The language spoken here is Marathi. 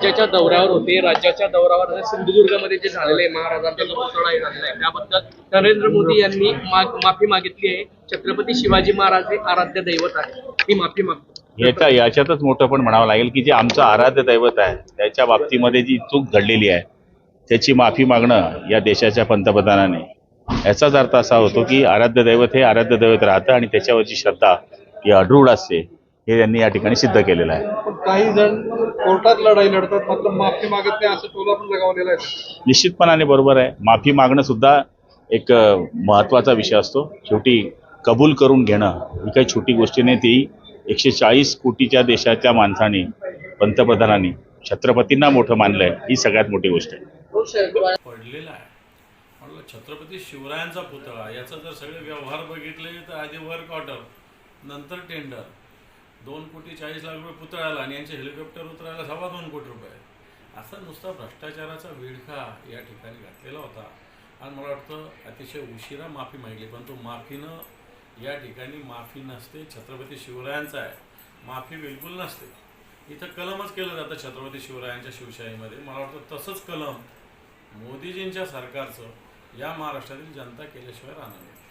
राज्याच्या दौऱ्यावर होते. राज्याच्या दौऱ्यावर सिंधुदुर्गमध्ये जे झालेलं आहे महाराजांचा जो पुतळा झालेला आहे त्याबद्दल नरेंद्र मोदी यांनी माफी मागितली आहे. छत्रपती शिवाजी महाराज हे आराध्य दैवत आहे मी माफी मागतो. याच्या याच्यातच मोठं पण म्हणावं लागेल की जे आमचं आराध्य दैवत आहे त्याच्या बाबतीमध्ये जी चूक घडलेली आहे त्याची माफी मागणं या देशाच्या पंतप्रधानाने. याचाच अर्थ असा होतो की आराध्य दैवत हे आराध्य दैवत राहतं आणि त्याच्यावरची श्रद्धा ही अढरूढ असते. हे त्यांनी या ठिकाणी सिद्ध केलेलं आहे. काही जण कोर्टात लढाई लढतात मात्र माफी मागत नाही असं टोला पण लगावलेला आहे. निश्चितपणाने बरोबर आहे. माफी मागणं सुद्धा एक अ, महत्त्वाचा विषय असतो. शेवटी कबूल करून घेणं ही काही छोटी गोष्टी नाही ती एकशे चाळीस कोटीच्या देशाच्या माणसाने पंतप्रधानांनी छत्रपतींना मोठं मानलंय ही सगळ्यात मोठी गोष्ट आहे. पडलेला आहे. म्हटलं छत्रपती शिवरायांचा पुतळा याचा जर सगळे व्यवहार बघितले तर आधी वर्क ऑर्डर नंतर टेंडर दोन कोटी चाळीस लाख रुपये पुतळ्याला आणि यांचे हेलिकॉप्टर उतरायला सव्वा दोन कोटी रुपये. असा नुसता भ्रष्टाचाराचा विळखा या ठिकाणी घातलेला होता. आणि मला वाटतं अतिशय उशिरा माफी मागली पण तो माफीनं या ठिकाणी माफी नसते छत्रपती शिवरायांचा आहे. माफी बिलकुल नसते. इथं कलमच केलं जातं छत्रपती शिवरायांच्या शिवशाहीमध्ये. मला वाटतं तसंच कलम मोदीजींच्या सरकारचं या महाराष्ट्रातील जनता केल्याशिवाय राहणार नाही.